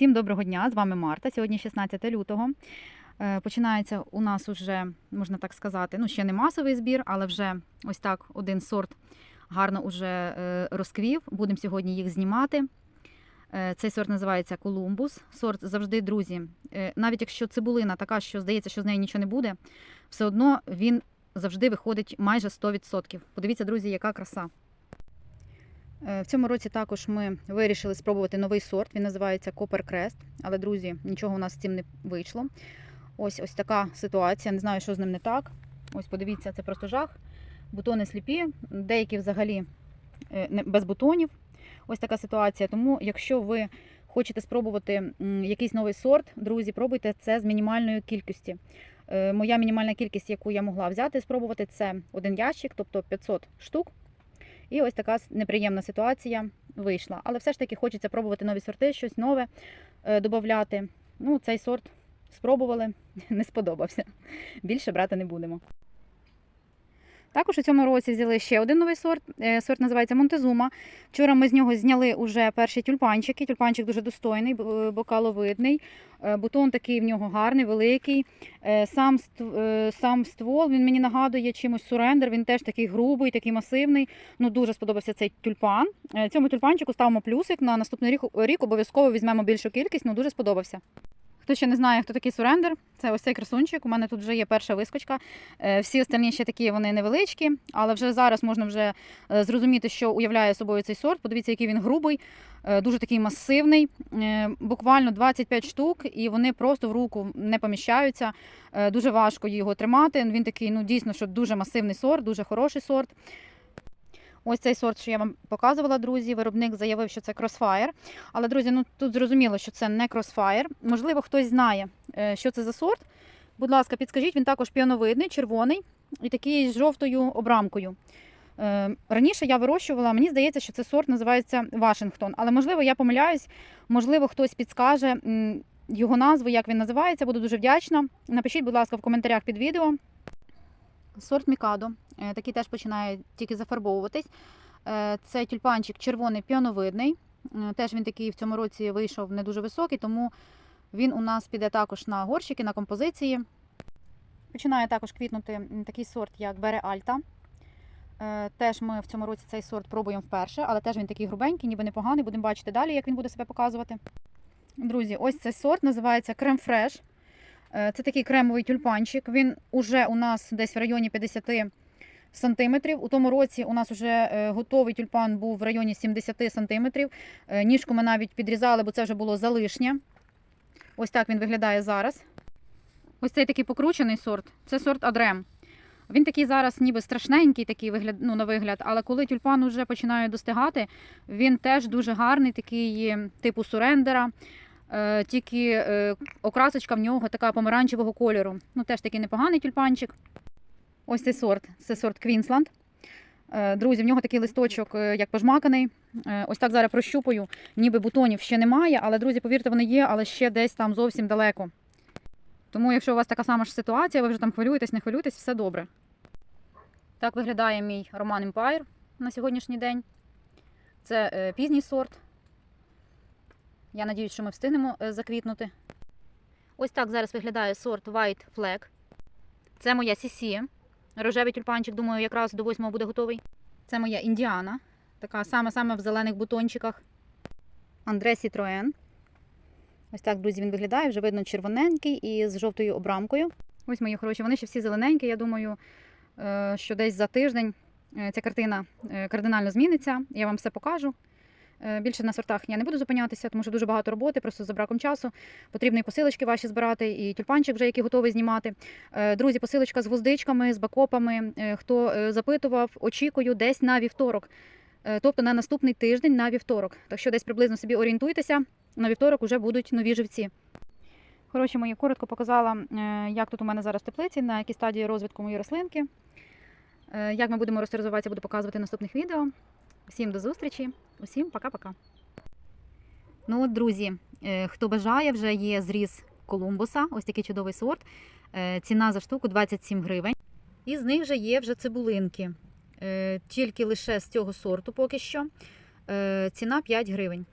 Всім доброго дня! З вами Марта. Сьогодні 16 лютого. Е, Починається у нас уже, можна так сказати, ну ще не масовий збір, але вже ось так один сорт гарно уже е, розквів. Будемо сьогодні їх знімати. Е, Цей сорт називається Колумбус. Сорт завжди, друзі. Навіть якщо цибулина така, що здається, що з нею нічого не буде, все одно він завжди виходить майже 100%. Подивіться, друзі, яка краса. Е, В цьому році також ми вирішили спробувати новий сорт. Він називається Copper Crest. Але, друзі, нічого у нас з цим не вийшло. Ось ось така ситуація. Не знаю, що з ним не так. Ось подивіться, це просто жах. Бутони сліпі, деякі взагалі е, без бутонів. Ось така ситуація. Тому, якщо ви хочете спробувати якийсь новий сорт, друзі, пробуйте це з мінімальної кількості. Е, Моя мінімальна кількість, яку я могла взяти, спробувати, це один ящик, тобто 500 штук. І ось така неприємна ситуація вийшла. Але все ж таки хочеться пробувати нові сорти, щось нове е, додати. Ну, цей сорт спробували, не сподобався. Більше брати не будемо. Також у цьому році взяли ще один новий сорт. Е, Сорт називається Монтезума. Вчора ми з нього зняли уже перші тюльпанчики. Тюльпанчик дуже достойний, бокаловидний. Е, Бутон такий в нього гарний, великий. Е, Сам, е, сам ствол він мені нагадує чимось сурендер. Він теж такий грубий, такий масивний. Ну дуже сподобався цей тюльпан. Е, Цьому тюльпанчику ставимо плюсик. На наступний рік, рік обов'язково візьмемо більшу кількість. Ну дуже сподобався. Хто ще не знає, хто такий сурендер, це ось цей красунчик. У мене тут вже є перша вискочка. Е, Всі останні ще такі вони невеличкі, але вже зараз можна вже е, зрозуміти, що уявляє собою цей сорт. Подивіться, який він грубий, е, дуже такий масивний. Буквально 25 штук, і вони просто в руку не поміщаються. Дуже важко його тримати. Він такий, ну дійсно, що дуже масивний сорт, дуже хороший сорт. Ось цей сорт, що я вам показувала, друзі. Виробник заявив, що це Crossfire. Але, друзі, ну тут зрозуміло, що це не Crossfire. Можливо, хтось знає, е, що це за сорт. Будь ласка, підскажіть, він також піоновидний, червоний і такий з жовтою обрамкою. Е, Раніше я вирощувала, мені здається, що це сорт називається Вашингтон. Але можливо, я помиляюсь, можливо, хтось підскаже його назву, як він називається. Буду дуже вдячна. Напишіть, будь ласка, в коментарях під відео. Сорт Мікадо. Е, Такий теж починає тільки зафарбовуватись. Е, Це тюльпанчик червоний піоновидний. Е, Теж він такий в цьому році вийшов не дуже високий, тому він у нас піде також на горщики, на композиції. Починає також квітнути такий сорт, як Бере Альта. Теж ми в цьому році цей сорт пробуємо вперше, але теж він такий грубенький, ніби непоганий. Будемо бачити далі, як він буде себе показувати. Друзі, ось цей сорт називається Крем Фреш. Це такий кремовий тюльпанчик. Він уже у нас десь в районі 50 сантиметрів. У тому році у нас вже е, готовий тюльпан був в районі 70 сантиметрів. Е, Ніжку ми навіть підрізали, бо це вже було залишнє. Ось так він виглядає зараз. Ось цей такий покручений сорт це сорт Адрем. Він такий зараз ніби страшненький, такий вигляд, ну, на вигляд, але коли тюльпан вже починає достигати, він теж дуже гарний, такий типу сурендера. Е, Тільки окрасочка в нього така помаранчевого кольору. Ну, теж такий непоганий тюльпанчик. Ось цей сорт. Це сорт Квінсланд. Е, Друзі, в нього такий листочок, е, як пожмаканий. Е, Ось так зараз прощупаю. Ніби бутонів ще немає, але, друзі, повірте, вони є, але ще десь там зовсім далеко. Тому, якщо у вас така сама ж ситуація, ви вже там хвилюєтесь, не хвилюєтесь, все добре. Так виглядає мій Роман Empire на сьогоднішній день. Це пізній сорт. Я надіюсь, що ми встигнемо заквітнути. Ось так зараз виглядає сорт White Flag. Це моя CC. Рожевий тюльпанчик, думаю, якраз до 8 буде готовий. Це моя індіана. Така саме-саме в зелених бутончиках. Андре Citroen. Ось так, друзі, він виглядає. Вже видно червоненький і з жовтою обрамкою. Ось мої хороші. Вони ще всі зелененькі. Я думаю, е, що десь за тиждень е, ця картина е, кардинально зміниться. Я вам все покажу. Е, Більше на сортах я не буду зупинятися, тому що дуже багато роботи, просто за браком часу. Потрібно і посилочки ваші збирати, і тюльпанчик вже, який готовий знімати. Е, Друзі, посилочка з гвоздичками, з бакопами. Е, Хто запитував, очікую десь на вівторок. Тобто на наступний тиждень на вівторок. Так що десь приблизно собі орієнтуйтеся. На вівторок вже будуть нові живці. Коротше, мої коротко показала, як тут у мене зараз теплиці, на якій стадії розвитку мої рослинки. Як ми будемо розтеризуватися, буду показувати в наступних відео. Всім до зустрічі, усім пока-пока. Ну от, друзі, е, хто бажає, вже є зріз Колумбуса, ось такий чудовий сорт. Е, Ціна за штуку 27 гривень. І з них вже є вже цибулинки. Е, Тільки лише з цього сорту поки що. Ціна 5 гривень.